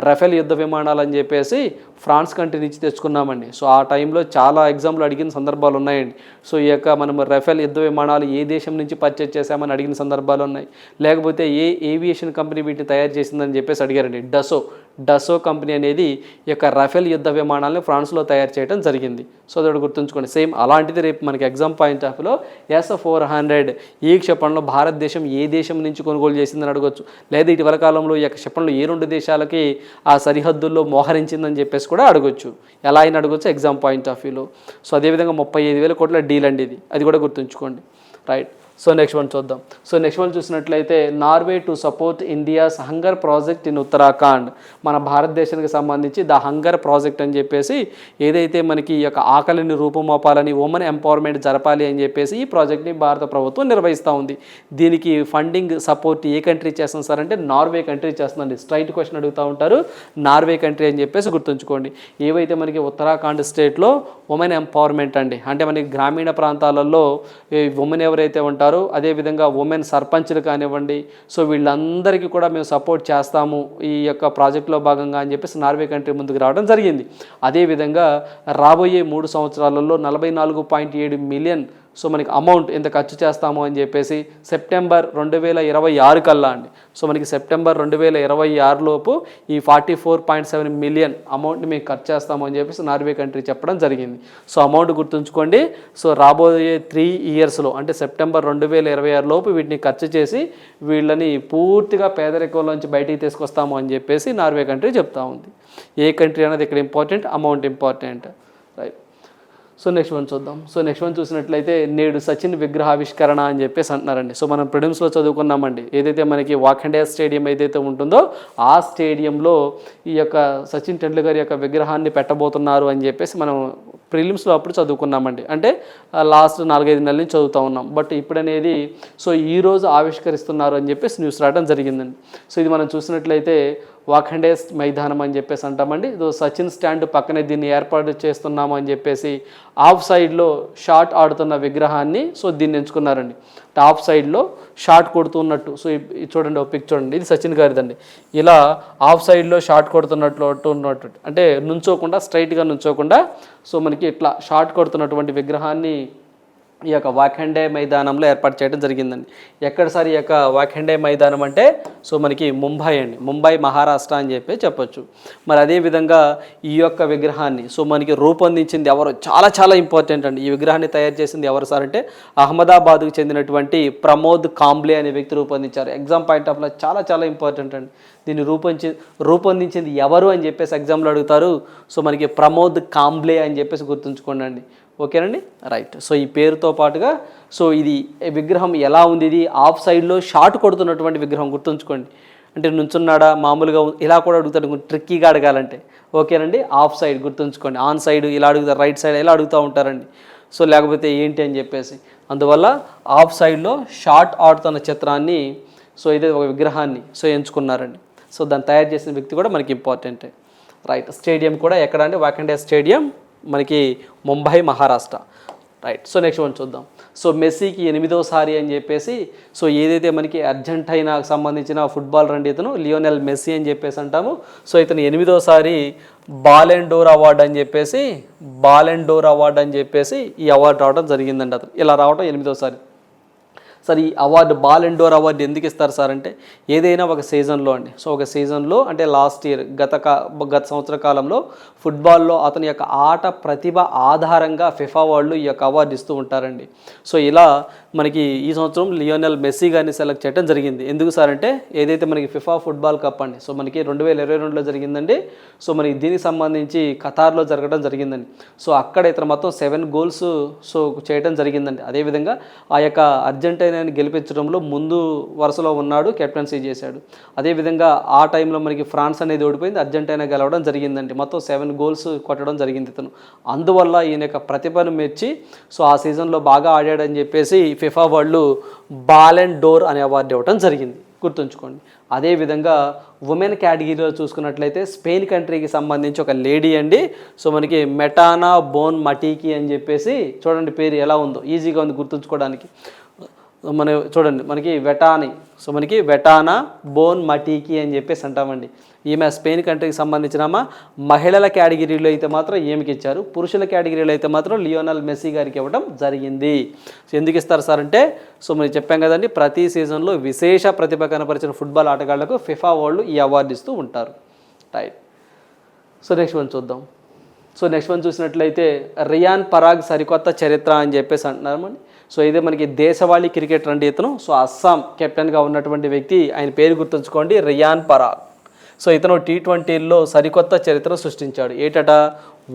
రఫేల్ యుద్ధ విమానాలు అని చెప్పేసి ఫ్రాన్స్ కంట్రీ నుంచి తెచ్చుకున్నామండి. సో ఆ టైంలో చాలా ఎగ్జామ్లు అడిగిన సందర్భాలు ఉన్నాయండి. సో ఈ యొక్క మనం రఫేల్ యుద్ధ విమానాలు ఏ దేశం నుంచి పర్చేజ్ చేశామని అడిగిన సందర్భాలు ఉన్నాయి. లేకపోతే ఏ ఏవియేషన్ కంపెనీ వీటిని తయారు చేసిందని చెప్పేసి అడిగారండి. డసో డసో కంపెనీ అనేది ఈ యొక్క రఫేల్ యుద్ధ విమానాలను ఫ్రాన్స్లో తయారు చేయడం జరిగింది. సో అదొకటి గుర్తుంచుకోండి. సేమ్ అలాంటిది రేపు మనకి ఎగ్జామ్ పాయింట్ ఆఫ్లో ఎస్ ఫోర్ హండ్రెడ్ ఈ క్షిపణిలో భారతదేశం ఏ దేశం నుంచి కొనుగోలు చేసిందని అడగొచ్చు. లేదా ఇటీవల కాలంలో ఈ యొక్క క్షిపణులు ఏ రెండు దేశాలకి ఆ సరిహద్దుల్లో మోహరించిందని చెప్పేసి కూడా అడగొచ్చు. ఎలా అయినా అడగొచ్చు ఎగ్జామ్ పాయింట్ ఆఫ్ వ్యూలో. సో అదేవిధంగా ముప్పై ఐదు వేల కోట్ల డీల్ అండి ఇది. అది కూడా గుర్తుంచుకోండి. రైట్. సో నెక్స్ట్ వన్ చూద్దాం. సో నెక్స్ట్ వన్ చూసినట్లయితే Norway to support India's hunger project in Uttarakhand మన భారతదేశానికి సంబంధించి ద హంగర్ ప్రాజెక్ట్ అని చెప్పేసి ఏదైతే మనకి ఈ యొక్క ఆకలిని రూపుమోపాలని ఉమెన్ ఎంపవర్మెంట్ జరపాలి అని చెప్పేసి ఈ ప్రాజెక్ట్ని భారత ప్రభుత్వం నిర్వహిస్తూ ఉంది. దీనికి ఫండింగ్ సపోర్ట్ ఏ కంట్రీ చేస్తుంది సార్ అంటే నార్వే కంట్రీ చేస్తుందండి. స్ట్రైట్ క్వశ్చన్ అడుగుతూ ఉంటారు. నార్వే కంట్రీ అని చెప్పేసి గుర్తుంచుకోండి. ఏవైతే మనకి ఉత్తరాఖండ్ స్టేట్లో ఉమెన్ ఎంపవర్మెంట్ అండి అంటే మనకి గ్రామీణ ప్రాంతాలలో ఉమెన్ ఎవరైతే ఉంటారో అదేవిధంగా ఉమెన్ సర్పంచ్లు కానివ్వండి. సో వీళ్ళందరికీ కూడా మేము సపోర్ట్ చేస్తాము ఈ యొక్క ప్రాజెక్టులో భాగంగా అని చెప్పేసి నార్వే కంట్రీ ముందుకు రావడం జరిగింది. అదేవిధంగా రాబోయే మూడు సంవత్సరాలలో నలభై నాలుగు పాయింట్ ఏడు మిలియన్ సో మనకి అమౌంట్ ఎంత ఖర్చు చేస్తాము అని చెప్పేసి సెప్టెంబర్ రెండు వేల ఇరవై ఆరు కల్లా అండి. సో మనకి సెప్టెంబర్ రెండు వేల ఇరవై ఆరులోపు ఈ forty four point seven million అమౌంట్ని మేము ఖర్చు చేస్తాము అని చెప్పేసి నార్వే కంట్రీ చెప్పడం జరిగింది. సో అమౌంట్ గుర్తుంచుకోండి. సో రాబోయే త్రీ ఇయర్స్లో అంటే సెప్టెంబర్ రెండు వేల ఇరవై ఆరులోపు వీటిని ఖర్చు చేసి వీళ్ళని పూర్తిగా పేదరికంలోంచి బయటికి తీసుకొస్తాము అని చెప్పేసి నార్వే కంట్రీ చెప్తా ఉంది. ఏ కంట్రీ అనేది ఇక్కడ important amount important so next one చూద్దాం. సో నెక్స్ట్ వన్ చూసినట్లయితే నేడు సచిన్ విగ్రహావిష్కరణ అని చెప్పేసి అంటున్నారండి. సో మనం ప్రిలిమ్స్లో చదువుకున్నామండి. ఏదైతే మనకి వాఖండే స్టేడియం ఏదైతే ఉంటుందో ఆ స్టేడియంలో ఈ యొక్క సచిన్ టెండూల్కర్ యొక్క విగ్రహాన్ని పెట్టబోతున్నారు అని చెప్పేసి మనం ప్రిలిమ్స్లో అప్పుడు చదువుకున్నామండి. అంటే లాస్ట్ నాలుగైదు నెలల నుంచి చదువుతూ ఉన్నాం. బట్ ఇప్పుడనేది సో ఈ రోజు ఆవిష్కరిస్తున్నారు అని చెప్పేసి న్యూస్ రావడం జరిగిందండి. సో ఇది మనం చూసినట్లయితే వాఖండే మైదానం అని చెప్పేసి అంటామండి. ఇదో సచిన్ స్టాండ్ పక్కనే దీన్ని ఏర్పాటు చేస్తున్నాము అని చెప్పేసి ఆఫ్ సైడ్లో షాట్ ఆడుతున్న విగ్రహాన్ని సో దీన్ని ఎంచుకున్నారండి. టాప్ సైడ్లో షాట్ కొడుతున్నట్టు. సో ఇది చూడండి ఒక పిక్ చూడండి ఇది సచిన్ గారిదండి. ఇలా ఆఫ్ సైడ్లో షాట్ కొడుతున్నట్లు ఉన్నట్టు. అంటే నుంచోకుండా స్ట్రైట్గా నుంచోకుండా సో మనకి ఇట్లా షాట్ కొడుతున్నటువంటి విగ్రహాన్ని ఈ యొక్క వాఖండే మైదానంలో ఏర్పాటు చేయడం జరిగిందండి. ఎక్కడ సార్ ఈ యొక్క వాఖండే మైదానం అంటే? సో మనకి ముంబై అండి. ముంబై మహారాష్ట్ర అని చెప్పి చెప్పొచ్చు. మరి అదేవిధంగా ఈ యొక్క విగ్రహాన్ని సో మనకి రూపొందించింది ఎవరు? చాలా చాలా ఇంపార్టెంట్ అండి. ఈ విగ్రహాన్ని తయారు చేసింది ఎవరు సార్ అంటే అహ్మదాబాద్కు చెందినటువంటి ప్రమోద్ కాంబ్లే అనే వ్యక్తి రూపొందించారు. ఎగ్జామ్ పాయింట్ ఆఫ్ చాలా చాలా ఇంపార్టెంట్ అండి. దీన్ని రూపొంది రూపొందించింది ఎవరు అని చెప్పేసి ఎగ్జామ్లో అడుగుతారు. సో మనకి ప్రమోద్ కాంబ్లే అని చెప్పేసి గుర్తుంచుకోండి అండి. ఓకేనండి? రైట్. సో ఈ పేరుతో పాటుగా సో ఇది విగ్రహం ఎలా ఉంది? ఇది ఆఫ్ సైడ్లో షార్ట్ కొడుతున్నటువంటి విగ్రహం గుర్తుంచుకోండి. అంటే నుంచున్నాడా మామూలుగా ఇలా కూడా అడుగుతాడు కొంచెం ట్రిక్కీగా అడగాలంటే. ఓకేనండి? ఆఫ్ సైడ్ గుర్తుంచుకోండి. ఆన్ సైడ్ ఇలా అడుగుతారు రైట్ సైడ్ ఇలా అడుగుతూ ఉంటారండి. సో లేకపోతే ఏంటి అని చెప్పేసి. అందువల్ల ఆఫ్ సైడ్లో షార్ట్ ఆడుతున్న చిత్రాన్ని సో ఇదే ఒక విగ్రహాన్ని సో ఎంచుకున్నారండి. సో దాన్ని తయారు చేసిన వ్యక్తి కూడా మనకి ఇంపార్టెంటే. రైట్. స్టేడియం కూడా ఎక్కడ అంటే వాకండే స్టేడియం. మనకి Mumbai Maharashtra. Right. So next one చూద్దాం. సో మెస్సీకి ఎనిమిదోసారి అని చెప్పేసి సో ఏదైతే మనకి అర్జెంటైనాకు సంబంధించిన ఫుట్బాల్ రండి ఇతను లియోనెల్ మెస్సీ అని చెప్పేసి అంటాము. సో ఇతను ఎనిమిదోసారి బాలెండోర్ అవార్డు అని చెప్పేసి బాలెండోర్ అవార్డు అని చెప్పేసి ఈ అవార్డు రావడం జరిగిందండి అతను. ఇలా రావడం ఎనిమిదోసారి సార్ ఈ అవార్డు బాల్ ఇండోర్ అవార్డు ఎందుకు ఇస్తారు సార్ అంటే ఏదైనా ఒక సీజన్లో అండి. సో ఒక సీజన్లో అంటే లాస్ట్ ఇయర్ గత కా గత సంవత్సర కాలంలో ఫుట్బాల్లో అతని యొక్క ఆట ప్రతిభ ఆధారంగా ఫిఫా వాళ్ళు ఈ యొక్క అవార్డు ఇస్తూ ఉంటారండి. సో ఇలా మనకి ఈ సంవత్సరం లియోనెల్ మెస్సీ గారిని సెలెక్ట్ చేయడం జరిగింది. ఎందుకు సార్ అంటే ఏదైతే మనకి ఫిఫా ఫుట్బాల్ కప్ అండి సో మనకి రెండు వేల ఇరవై రెండులో జరిగిందండి. సో మనకి దీనికి సంబంధించి ఖతార్లో జరగడం జరిగిందండి. సో అక్కడ ఇతను మొత్తం సెవెన్ గోల్స్ సో చేయడం జరిగిందండి. అదేవిధంగా ఆ యొక్క అర్జెంటీనాని గెలిపించడంలో ముందు వరుసలో ఉన్నాడు కెప్టెన్సీ చేశాడు. అదేవిధంగా ఆ టైంలో మనకి ఫ్రాన్స్ అనేది ఓడిపోయింది అర్జెంటీనా గెలవడం జరిగిందండి. మొత్తం సెవెన్ గోల్స్ కొట్టడం జరిగింది ఇతను. అందువల్ల ఈయన యొక్క ప్రతిభను మెచ్చి సో ఆ సీజన్లో బాగా ఆడాడని చెప్పేసి ఫిఫా వాళ్ళు బాలెన్ డోర్ అనే అవార్డు ఇవ్వడం జరిగింది. గుర్తుంచుకోండి. అదేవిధంగా ఉమెన్ కేటగిరీలో చూసుకున్నట్లయితే స్పెయిన్ కంట్రీకి సంబంధించి ఒక లేడీ అండి. సో మనకి మెటానా బోన్ మటీకి అని చెప్పేసి చూడండి పేరు ఎలా ఉందో ఈజీగా ఉంది గుర్తుంచుకోవడానికి. మన చూడండి మనకి వెటాని. సో మనకి వెటానా బోన్ మటీకి అని చెప్పేసి అంటామండి. ఈమె స్పెయిన్ కంట్రీకి సంబంధించినమా మహిళల కేటగిరీలో అయితే మాత్రం ఈమెకి ఇచ్చారు. పురుషుల కేటగిరీలో అయితే మాత్రం లియోనల్ మెస్సీ గారికి ఇవ్వడం జరిగింది. సో ఎందుకు ఇస్తారు సార్ అంటే సో మనం చెప్పాం కదండి ప్రతి సీజన్లో విశేష ప్రతిభ కనపరిచిన ఫుట్బాల్ ఆటగాళ్ళకు ఫిఫా వాళ్ళు ఈ అవార్డు ఇస్తూ ఉంటారు. రైట్ సో నెక్స్ట్ వన్ చూద్దాం. సో నెక్స్ట్ వన్ చూసినట్లయితే రియాన్ పరాగ్ సరికొత్త చరిత్ర అని చెప్పేసి అంటున్నారు సో ఇదే మనకి దేశవాళీ క్రికెటర్ అండి ఇతను. సో అస్సాం కెప్టెన్గా ఉన్నటువంటి వ్యక్తి ఆయన పేరు గుర్తుంచుకోండి రియాన్ పరాగ్. సో ఇతను టీ ట్వంటీలో సరికొత్త చరిత్ర సృష్టించాడు. ఏటట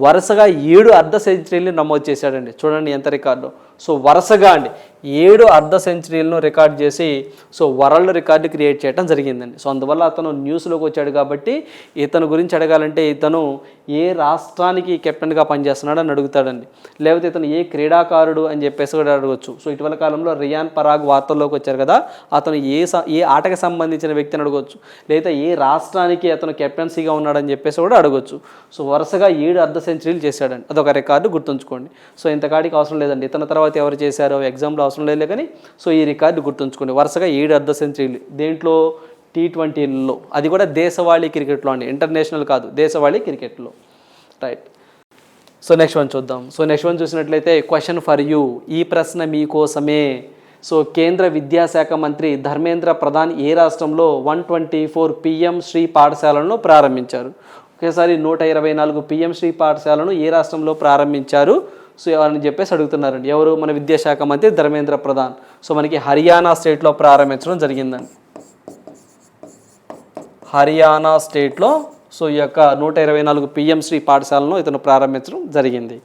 వరుసగా ఏడు అర్ధ సెంచరీలు నమోదు చేశాడండి. చూడండి ఎంత రికార్డు. సో వరుసగా అండి. ఏడు అర్ధ సెంచరీలను రికార్డ్ చేసి సో వరల్డ్ రికార్డు క్రియేట్ చేయడం జరిగిందండి. సో అందువల్ల అతను న్యూస్లోకి వచ్చాడు కాబట్టి ఇతను గురించి అడగాలంటే ఇతను ఏ రాష్ట్రానికి కెప్టెన్గా పనిచేస్తున్నాడు అని అడుగుతాడండి. లేకపోతే ఇతను ఏ క్రీడాకారుడు అని చెప్పేసి కూడా అడగవచ్చు సో ఇటీవల కాలంలో రియాన్ పరాగ్ వార్తల్లోకి వచ్చారు కదా అతను ఏ ఏ ఆటకి సంబంధించిన వ్యక్తిని అడగవచ్చు లేదా ఏ రాష్ట్రానికి అతను కెప్టెన్సీగా ఉన్నాడని చెప్పేసి కూడా అడగవచ్చు సో వరుసగా ఏడు అర్ధ సెంచరీలు చేశాడండి. అదొక రికార్డు గుర్తుంచుకోండి. సో ఇంతకాడికి అవసరం లేదండి. ఇతని తర్వాత ఎవరు చేశారో ఎగ్జామ్లో అవసరం లేదు కానీ సో ఈ రికార్డు గుర్తుంచుకోండి. వరుసగా ఏడు అర్ధ సెంచరీలు. దేంట్లో టీ ట్వంటీలో అది కూడా దేశవాళీ క్రికెట్లో అండి. ఇంటర్నేషనల్ కాదు దేశవాళీ క్రికెట్లో. రైట్ సో నెక్స్ట్ వన్ చూద్దాం. సో నెక్స్ట్ వన్ చూసినట్లయితే క్వశ్చన్ ఫర్ యూ ఈ ప్రశ్న మీకోసమే. సో కేంద్ర విద్యాశాఖ మంత్రి ధర్మేంద్ర ప్రధాన్ ఏ రాష్ట్రంలో one twenty four PM Shri పాఠశాలను ప్రారంభించారు? ఒకేసారి నూట ఇరవై నాలుగు పిఎం శ్రీ పాఠశాలను ఏ రాష్ట్రంలో ప్రారంభించారు? సో ఎవరని చెప్పేసి అడుగుతున్నారండి. ఎవరు? మన విద్యాశాఖ మంత్రి ధర్మేంద్ర ప్రధాన్. సో మనకి హర్యానా స్టేట్లో ప్రారంభించడం జరిగిందండి. హర్యానా స్టేట్లో సో ఈ యొక్క నూట ఇరవై నాలుగు పిఎంశ్రీ పాఠశాలను ఇతను ప్రారంభించడం జరిగింది.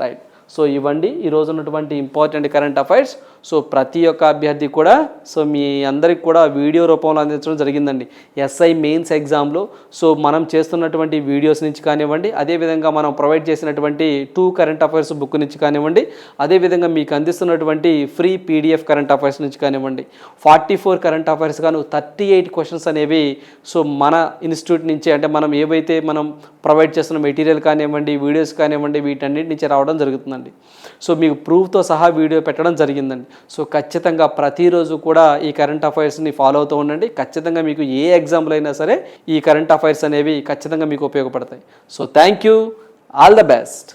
రైట్. సో ఇవ్వండి. ఈరోజు ఉన్నటువంటి ఇంపార్టెంట్ కరెంట్ అఫైర్స్. సో ప్రతి ఒక్క అభ్యర్థి కూడా సో మీ అందరికి కూడా వీడియో రూపంలో అందించడం జరిగిందండి. ఎస్ఐ మెయిన్స్ ఎగ్జామ్లో సో మనం చేస్తున్నటువంటి వీడియోస్ నుంచి కానివ్వండి అదేవిధంగా మనం ప్రొవైడ్ చేసినటువంటి టూ కరెంట్ అఫైర్స్ బుక్ నుంచి కానివ్వండి అదేవిధంగా మీకు అందిస్తున్నటువంటి ఫ్రీ పీడిఎఫ్ కరెంట్ అఫైర్స్ నుంచి కానివ్వండి ఫార్టీ ఫోర్ కరెంట్ అఫైర్స్ గాను థర్టీ ఎయిట్ క్వశ్చన్స్ అనేవి సో మన ఇన్స్టిట్యూట్ నుంచి అంటే మనం ఏవైతే మనం ప్రొవైడ్ చేస్తున్న మెటీరియల్ కానివ్వండి వీడియోస్ కానివ్వండి వీటన్నిటి నుంచి రావడం జరుగుతుందండి. సో మీకు ప్రూఫ్తో సహా వీడియో పెట్టడం జరిగిందండి. సో ఖచ్చితంగా ప్రతిరోజు కూడా ఈ కరెంట్ అఫైర్స్ని ఫాలో అవుతూ ఉండండి. ఖచ్చితంగా మీకు ఏ ఎగ్జామ్లో అయినా సరే ఈ కరెంట్ అఫైర్స్ అనేవి ఖచ్చితంగా మీకు ఉపయోగపడతాయి. So thank you. All the best.